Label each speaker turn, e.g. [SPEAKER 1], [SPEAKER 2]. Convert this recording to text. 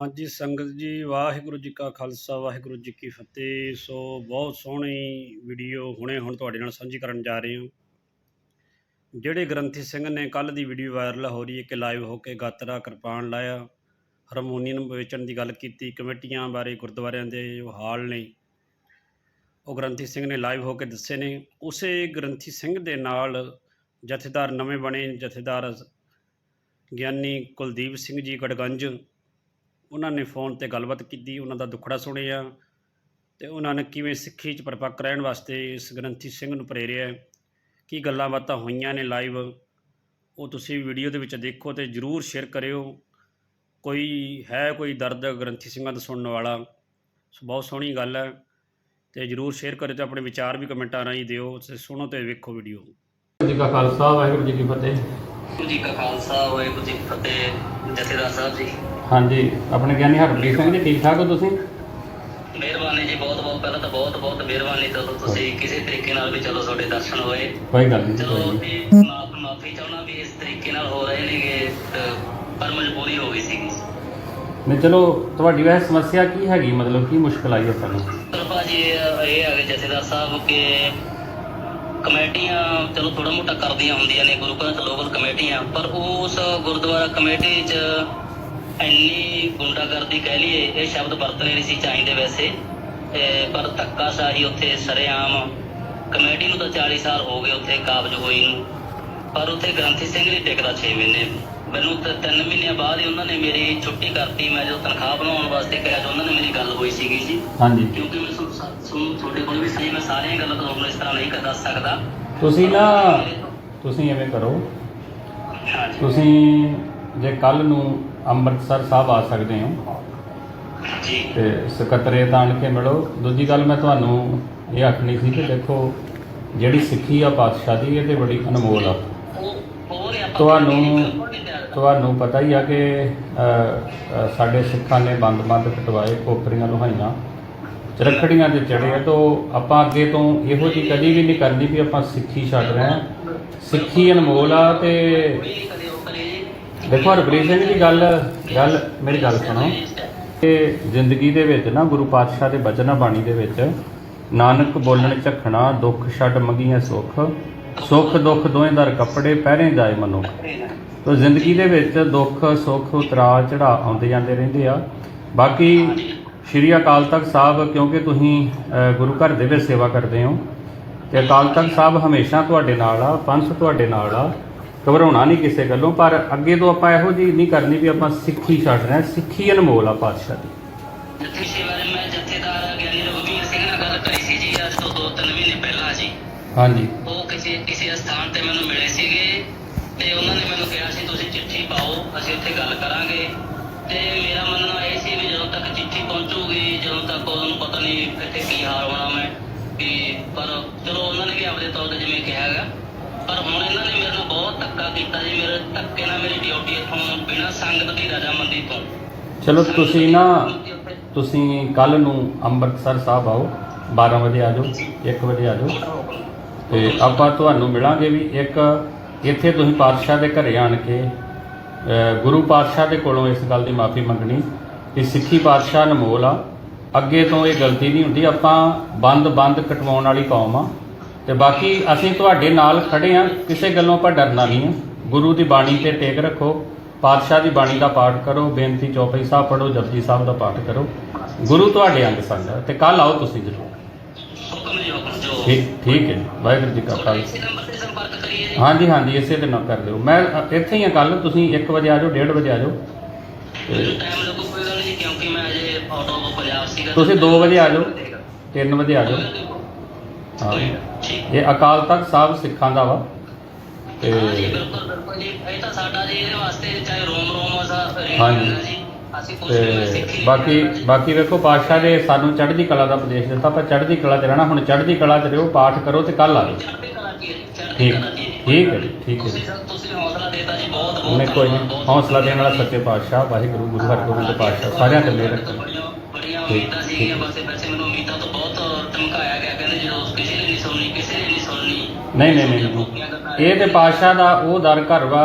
[SPEAKER 1] ਹਾਂਜੀ, ਸੰਗਤ ਜੀ, ਵਾਹਿਗੁਰੂ ਜੀ ਕਾ ਖਾਲਸਾ, ਵਾਹਿਗੁਰੂ ਜੀ ਕੀ ਫਤਿਹ। ਸੋ ਬਹੁਤ ਸੋਹਣੀ ਵੀਡੀਓ ਹੁਣੇ ਹੁਣ ਤੁਹਾਡੇ ਨਾਲ ਸਾਂਝੀ ਕਰਨ ਜਾ ਰਹੇ ਹਾਂ। ਜਿਹੜੇ ਗ੍ਰੰਥੀ ਸਿੰਘ ਨੇ ਕੱਲ ਦੀ ਵੀਡੀਓ ਵਾਇਰਲ ਹੋ ਰਹੀ ਹੈ ਕਿ ਲਾਈਵ ਹੋ ਕੇ ਗਾਤਰਾ ਕਿਰਪਾਨ ਲਾਇਆ ਹਾਰਮੋਨੀਅਮ ਵੇਚਣ ਦੀ ਗੱਲ ਕੀਤੀ, ਕਮੇਟੀਆਂ ਬਾਰੇ ਗੁਰਦੁਆਰਿਆਂ ਦੇ ਜੋ ਹਾਲ ਨੇ, ਉਹ ਗ੍ਰੰਥੀ ਸਿੰਘ ਨੇ ਲਾਈਵ ਹੋ ਕੇ ਦੱਸੇ ਨੇ। ਉਸੇ ਗ੍ਰੰਥੀ ਸਿੰਘ ਦੇ ਨਾਲ ਜਥੇਦਾਰ ਨਵੇਂ ਬਣੇ ਜਥੇਦਾਰ ਗਿਆਨੀ ਕੁਲਦੀਪ ਸਿੰਘ ਜੀ ਗੜਗੰਜ ਉਹਨਾਂ ਨੇ ਫੋਨ ਤੇ ਗੱਲਬਾਤ ਕੀਤੀ, ਉਹਨਾਂ ਦਾ ਦੁੱਖੜਾ ਸੁਣਿਆ ਤੇ ਉਹਨਾਂ ਨੇ ਕਿਵੇਂ ਸਿੱਖੀ 'ਚ ਪਰਪੱਕ ਰਹਿਣ ਵਾਸਤੇ ਇਸ ਗ੍ਰੰਥੀ ਸਿੰਘ ਨੂੰ ਪ੍ਰੇਰਿਆ। ਕੀ ਗੱਲਾਂ ਬਾਤਾਂ ਹੋਈਆਂ ਨੇ ਲਾਈਵ? ਉਹ ਤੁਸੀਂ ਵੀਡੀਓ ਦੇ ਵਿੱਚ ਦੇਖੋ ਤੇ ਜਰੂਰ ਸ਼ੇਅਰ ਕਰਿਓ। ਕੋਈ ਹੈ ਕੋਈ ਦਰਦ ਗ੍ਰੰਥੀ ਸਿੰਘਾਂ ਦਾ ਸੁਣਨ ਵਾਲਾ? ਸੋ ਬਹੁਤ ਸੋਹਣੀ ਗੱਲ ਹੈ ਤੇ ਜਰੂਰ ਸ਼ੇਅਰ ਕਰਿਓ ਤੇ ਆਪਣੇ ਵਿਚਾਰ ਵੀ ਕਮੈਂਟਾਂ ਰਾਹੀਂ ਦਿਓ ਤੇ ਸੁਣੋ ਤੇ ਵੇਖੋ ਵੀਡੀਓ।
[SPEAKER 2] ਵਾਹਿਗੁਰੂ ਜੀ ਕਾ ਖਾਲਸਾ, ਵਾਹਿਗੁਰੂ ਜੀ ਕੀ ਫਤਿਹ।
[SPEAKER 3] ਜੀ ਕਾ ਖਾਲਸਾ ਵਾਹਿਗੁਰੂ ਜੀ ਕੀ ਫਤਿਹ ਜਥੇਦਾਰ ਸਾਹਿਬ ਜੀ।
[SPEAKER 2] ਹਾਂਜੀ ਆਪਣੇ ਗਿਆਨੀ ਹਰਪ੍ਰੀਤ ਸਿੰਘ ਜੀ ਠੀਕ ਠਾਕ ਹੋ ਤੁਸੀਂ?
[SPEAKER 3] ਮਿਹਰਬਾਨੀ ਜੀ ਬਹੁਤ ਬਹੁਤ ਪਹਿਲਾਂ ਤਾਂ ਬਹੁਤ ਬਹੁਤ ਮਿਹਰਬਾਨੀ। ਚਲੋ ਤੁਸੀਂ ਕਿਸੇ ਤਰੀਕੇ ਨਾਲ ਵੀ ਚਲੋ ਤੁਹਾਡੇ ਦਰਸ਼ਨ ਹੋਏ।
[SPEAKER 2] ਕੋਈ ਗੱਲ ਨਹੀਂ
[SPEAKER 3] ਚਲੋ
[SPEAKER 2] ਕੋਈ
[SPEAKER 3] ਵੀ ਮਾਫ ਮਾਫੀ ਚਾਹਣਾ ਵੀ ਇਸ ਤਰੀਕੇ ਨਾਲ ਹੋ ਰਹੇ ਨੇਗੇ ਪਰ ਮਜਬੂਰੀ ਹੋ ਗਈ ਸੀਗੀ।
[SPEAKER 2] ਨਹੀਂ ਚਲੋ ਤੁਹਾਡੀ ਵੈਸੇ ਸਮੱਸਿਆ ਕੀ ਹੈਗੀ? ਮਤਲਬ ਕੀ ਮੁਸ਼ਕਲ ਆਈ ਹੈ ਤੁਹਾਨੂੰ
[SPEAKER 3] ਚਲੋ ਭਾਜੀ ਇਹ ਇਹ ਆ ਗਏ ਜਥੇਦਾਰ ਸਾਹਿਬ ਕਿ ਕਮੇਟੀਆਂ ਚਲੋ ਥੋੜਾ ਮੋਟਾ ਕਰਦੀਆਂ ਹੁੰਦੀਆਂ ਨੇ ਗੁਰੂ ਘਰਾਂ ਲੋਕਲ ਕਮੇਟੀਆਂ ਪਰ ਉਸ ਗੁਰਦੁਆਰਾ ਕਮੇਟੀ 'ਚ ਇੰਨੀ ਗੁੰਡਾਗਰਦੀ ਕਹਿ ਲਈਏ ਇਹ ਸ਼ਬਦ ਵਰਤਨੇ ਨਹੀਂ ਸੀ ਚਾਹੀਦੇ ਵੈਸੇ। ਪਰ ਧੱਕਾਸ਼ਾਹੀ ਉੱਥੇ ਸਰੇਆਮ ਕਮੇਟੀ ਨੂੰ ਤਾਂ 40 ਸਾਲ ਹੋ ਗਏ ਉੱਥੇ ਕਾਬਜ ਹੋਈ ਨੂੰ। ਪਰ ਉੱਥੇ ਗ੍ਰੰਥੀ ਸਿੰਘ ਨਹੀਂ ਟਿਕਦਾ 6 ਮਹੀਨੇ। ਮੈਨੂੰ ਤਾਂ 3 ਮਹੀਨਿਆਂ ਬਾਅਦ ਹੀ ਉਹਨਾਂ ਨੇ ਮੇਰੀ ਛੁੱਟੀ ਕਰਤੀ ਮੈਂ ਜਦੋਂ ਤਨਖਾਹ ਬਣਾਉਣ ਵਾਸਤੇ ਕਿਹਾ ਤਾਂ ਉਹਨਾਂ ਨੇ ਮੇਰੀ ਗੱਲ ਹੋਈ ਸੀਗੀ ਜੀ।
[SPEAKER 2] ਹਾਂਜੀ।
[SPEAKER 3] ਕਿਉਂਕਿ ਸਹੀ ਮੈਂ ਸਾਰੀਆਂ ਗੱਲਾਂ ਤੁਹਾਨੂੰ ਇਸ ਤਰ੍ਹਾਂ ਨਹੀਂ ਦੱਸ ਸਕਦਾ।
[SPEAKER 2] ਤੁਸੀਂ ਨਾ ਤੁਸੀਂ ਐਵੇਂ ਕਰੋ। ਤੁਸੀਂ ਜੇ ਕੱਲ ਨੂੰ ਅੰਮ੍ਰਿਤਸਰ ਸਾਹਿਬ ਆ ਸਕਦੇ ਹੋ
[SPEAKER 3] ਜੀ।
[SPEAKER 2] ਤੇ ਸਕੱਤਰੇਤ ਆਣ ਕੇ ਮਿਲੋ। ਦੂਜੀ ਗੱਲ ਮੈਂ ਤੁਹਾਨੂੰ ਇਹ ਆਖਣੀ ਸੀ ਕਿ ਦੇਖੋ ਜਿਹੜੀ ਸਿੱਖੀ ਆ ਪਾਤਸ਼ਾਹ ਦੀ ਇਹ ਤੇ ਬੜੀ ਅਨਮੋਲ ਆ। ਤੁਹਾਨੂੰ। ਤੁਹਾਨੂੰ ਪਤਾ ਹੀ ਆ ਕਿ ਸਾਡੇ ਸਿੱਖਾਂ ਨੇ ਬੰਦ-ਬੰਦ ਕਟਵਾਏ ਕੋਪਰੀਆਂ ਲੋਹਾਈਆਂ। ਰੱਖੜੀਆਂ ਤੇ ਚੜੇ ਤੋਂ ਆਪਾਂ ਅੱਗੇ ਤੋਂ ਇਹੋ ਜਿਹੀ ਕਦੀ ਵੀ ਨਹੀਂ ਕਰਨੀ ਵੀ ਆਪਾਂ ਸਿੱਖੀ ਛੱਡ ਰਹੇ ਹਾਂ। ਸਿੱਖੀ ਅਨਮੋਲ ਆ ਤੇ ਦੇਖੋ ਹਰਪ੍ਰੀਤ ਸਿੰਘ ਦੀ ਗੱਲ ਗੱਲ, ਮੇਰੀ ਗੱਲ ਸੁਣੋ। ਕਿ ਜ਼ਿੰਦਗੀ ਦੇ ਵਿੱਚ ਨਾ, ਗੁਰੂ ਪਾਤਸ਼ਾਹ ਦੇ ਬਚਨਾਂ ਬਾਣੀ ਦੇ ਵਿੱਚ ਨਾਨਕ ਬੋਲਣ ਝਖਣਾ, ਦੁੱਖ ਛੱਡ ਮੰਗੀਆਂ ਸੁੱਖ ਸੁੱਖ ਦੁੱਖ ਦੋਵੇਂ ਦਰ ਕੱਪੜੇ, ਪਹਿਰੇ ਜਾਏ ਮਨੋ ਤੋ ਜ਼ਿੰਦਗੀ ਦੇ ਵਿੱਚ ਦੁੱਖ, ਸੁੱਖ, ਉਤਰਾਅ ਚੜਾ ਆਉਂਦੇ ਜਾਂਦੇ ਰਹਿੰਦੇ ਆ। ਬਾਕੀ ਸ਼੍ਰੀ ਅਕਾਲ ਤਖਤ ਸਾਹਿਬ ਕਿਉਂਕਿ ਤੁਸੀਂ ਗੁਰੂ ਘਰ ਦੇ ਵਿੱਚ ਸੇਵਾ ਕਰਦੇ ਹੋ ਤੇ ਅਕਾਲ ਤਖਤ ਸਾਹਿਬ ਹਮੇਸ਼ਾ ਤੁਹਾਡੇ ਨਾਲ ਆ ਪੰਥ ਤੁਹਾਡੇ ਨਾਲ ਆ ਘਬਰਾਉਣਾ ਨਹੀਂ ਕਿਸੇ ਗੱਲੋਂ ਪਰ ਅੱਗੇ ਤੋਂ ਆਪਾਂ ਇਹੋ ਜਿਹੀ ਨਹੀਂ ਕਰਨੀ ਵੀ ਆਪਾਂ ਸਿੱਖੀ ਛੱਡ ਰਹੇ ਹਾਂ ਸਿੱਖੀ ਅਨਮੋਲ ਆ ਪਾਤਸ਼ਾਹ ਦੀ।
[SPEAKER 3] ਜੱਥੇ ਸ਼ਿਵਾਰੇ ਮੈਂ ਜਥੇਦਾਰ ਗਿਆਨੀ ਰਘਵੀਰ ਸਿੰਘ ਨਾਲ ਗੱਲ ਕਰੀ ਸੀ ਜੀ ਅੱਜ ਤੋਂ 2-3 ਮਹੀਨੇ ਪਹਿਲਾਂ ਜੀ।
[SPEAKER 2] ਹਾਂਜੀ।
[SPEAKER 3] ਉਹ ਕਿਸੇ ਕਿਸੇ ਸਥਾਨ ਤੇ ਮੈਨੂੰ ਮਿਲੇ ਸੀਗੇ ਤੇ ਉਹਨਾਂ ਨੇ ਮੈਨੂੰ ਕਿਹਾ ਸੀ ਤੁਸੀਂ ਚਿੱਠੀ ਪਾਓ ਅਸੀਂ ਉੱਥੇ ਗੱਲ ਕਰਾਂਗੇ। ਤੇ ਪਹੁੰਚੂਗੀ ਜਦੋਂ ਤੱਕ ਉਹਨੂੰ ਪਤਾ ਨਹੀਂ ਇੱਥੇ ਕੀ ਹਾਲ ਹੋਣਾ ਮੈਂ ਵੀ ਪਰ ਚਲੋ ਉਹਨਾਂ ਨੇ ਵੀ ਆਪਦੇ ਤੌਰ ਤੇ ਜਿਵੇਂ ਕਿਹਾ ਹੈਗਾ ਪਰ ਹੁਣ ਇਹਨਾਂ ਨੇ ਮੇਰੇ ਨਾਲ ਬਹੁਤ ਧੱਕਾ ਕੀਤਾ ਜੀ ਮੇਰੇ ਧੱਕੇ ਨਾਲ ਮੇਰੀ ਡਿਊਟੀ ਇੱਥੋਂ ਬਿਨਾਂ ਸੰਗਤ ਦੀ ਰਜਾਮੰਦੀ ਤੋਂ।
[SPEAKER 2] ਚਲੋ ਤੁਸੀਂ ਨਾ ਤੁਸੀਂ ਕੱਲ ਨੂੰ ਅੰਮ੍ਰਿਤਸਰ ਸਾਹਿਬ ਆਓ 12 ਵਜੇ ਆ ਜਾਓ 1 ਵਜੇ ਆ ਜਾਓ। ਤੇ ਆਪਾਂ ਤੁਹਾਨੂੰ ਮਿਲਾਂਗੇ ਵੀ ਇੱਕ ਇੱਥੇ ਤੁਸੀਂ ਪਾਤਸ਼ਾਹ ਦੇ ਘਰੇ ਆਣ ਕੇ ਗੁਰੂ ਪਾਤਸ਼ਾਹ ਦੇ ਕੋਲੋਂ ਇਸ ਗੱਲ ਦੀ ਮਾਫੀ ਮੰਗਣੀ ਕਿ ਸਿੱਖੀ ਪਾਤਸ਼ਾਹ ਅਨਮੋਲ ਆ। ਅੱਗੇ ਤੋਂ ਇਹ ਗਲਤੀ ਨਹੀਂ ਹੁੰਦੀ, ਆਪਾਂ ਬੰਦ ਬੰਦ ਕਟਵਾਉਣ ਵਾਲੀ ਕੌਮ ਆ। ਤੇ ਬਾਕੀ ਅਸੀਂ ਤੁਹਾਡੇ ਨਾਲ ਖੜੇ ਆ, ਕਿਸੇ ਗੱਲੋਂ ਆਪਾਂ ਡਰਨਾ ਨਹੀਂ ਆ। ਗੁਰੂ ਦੀ ਬਾਣੀ ਤੇ ਟੇਕ ਰੱਖੋ, ਪਾਤਸ਼ਾਹ ਦੀ ਬਾਣੀ ਦਾ ਪਾਠ ਕਰੋ, ਬੇਨਤੀ ਚੌਪਈ ਸਾਹਿਬ ਪੜੋ ਜਪਜੀ ਸਾਹਿਬ ਦਾ ਪਾਠ ਕਰੋ। ਗੁਰੂ ਤੁਹਾਡੇ ਅੰਗ ਸੰਗ ਹੈ ਤੇ ਕੱਲ ਆਓ ਤੁਸੀਂ ਜ਼ਰੂਰ। ਠੀਕ ਠੀਕ ਹੈ ਜੀ, ਵਾਹਿਗੁਰੂ ਜੀ ਕਾ ਖਾਲਸਾ। ਹਾਂਜੀ ਹਾਂਜੀ, ਇਸੇ ਦੇ ਨਾਲ ਕਰ ਦਿਓ ਮੈਂ ਇੱਥੇ ਹੀ ਆ ਕੱਲ ਤੁਸੀਂ 1 ਵਜੇ ਆ ਜਾਓ 1:30 ਵਜੇ ਆ ਜਾਓ।
[SPEAKER 3] ਟਾਈਮ ਲੱਗੂ ਕੋਈ ਗੱਲ ਨਹੀਂ ਕਿਉਂਕਿ ਮੈਂ ਅਜੇ ਆਟੋ ਤੋਂ ਪੰਜਾਬ ਸੀਗਾ
[SPEAKER 2] ਤੁਸੀਂ 2 ਵਜੇ ਆ ਜਾਓ। 3 ਵਜੇ ਆ ਜਾਓ। ਹਾਂ। ਇਹ ਅਕਾਲ ਤਖਤ ਸਾਹਿਬ ਸਿੱਖਾਂ ਦਾ ਵਾ। ਤੇ
[SPEAKER 3] ਬਿਲਕੁਲ ਬਿਲਕੁਲ ਜੀ। ਇਹ ਤਾਂ ਸਾਡਾ ਜੀ ਇਹਦੇ ਵਾਸਤੇ ਚਾਹੇ ਰੋਮ ਰੋਮ ਅਸਾ
[SPEAKER 2] ਹਾਂਜੀ। ਤੇ ਬਾਕੀ ਬਾਕੀ ਵੇਖੋ ਪਾਤਸ਼ਾਹ ਨੇ ਸਾਨੂੰ ਚੜ੍ਹਦੀ ਕਲਾ ਦਾ ਉਪਦੇਸ਼ ਦਿੱਤਾ। ਪਰ ਚੜ੍ਹਦੀ ਕਲਾ 'ਚ ਰਹਿਣਾ ਹੁਣ ਚੜ੍ਹਦੀ ਕਲਾ 'ਚ ਰਹੋ ਪਾਠ ਕਰੋ ਤੇ ਕੱਲ ਆ ਜਾਓ।
[SPEAKER 3] ਚੜ੍ਹਦੀ ਕਲਾ ਕੀ ਹੈ? ਜੀ, ਚੜ੍ਹਦੀ
[SPEAKER 2] ਠੀਕ ਠੀਕ ਹੈ ਜੀ, ਠੀਕ ਹੈ ਜੀ।
[SPEAKER 3] ਤੁਸੀਂ ਹੌਸਲਾ ਦੇਤਾ ਜੀ ਬਹੁਤ ਬਹੁਤ
[SPEAKER 2] ਉਹਨੇ ਕੋਈ ਨਹੀਂ ਹੌਸਲਾ ਦੇਣ ਵਾਲਾ ਸੱਚੇ ਪਾਤਸ਼ਾਹ ਵਾਹਿਗੁਰੂ ਗੁਰੂ ਹਰਗੋਬਿੰਦ ਪਾਤਸ਼ਾਹ ਸਾਰਿਆਂ ਤੇ ਮਿਹਰ ਰੱਖੇ
[SPEAKER 3] ਬੜੀਆਂ ਬੜੀਆਂ
[SPEAKER 2] ਠੀਕ,
[SPEAKER 3] ਉਮੀਦਾਂ
[SPEAKER 2] ਠੀਕ।
[SPEAKER 3] ਸੀਗੀਆਂ ਬਸ ਵੈਸੇ ਮੈਨੂੰ ਉਮੀਦਾਂ ਤੋਂ ਬਹੁਤ ਧਮਕਾਇਆ ਗਿਆ। ਕਹਿੰਦੇ ਜਦੋਂ ਕਿਸੇ ਨੇ ਨਹੀਂ ਸੁਣਨੀ ਕਿਸੇ ਨੇ ਨਹੀਂ ਸੁਣਨੀ
[SPEAKER 2] ਨਹੀਂ ਨਹੀਂ ਨਹੀਂ ਨਹੀਂ। ਇਹ ਤੇ ਪਾਤਸ਼ਾਹ ਦਾ ਉਹ ਦਰ ਘਰ ਵਾ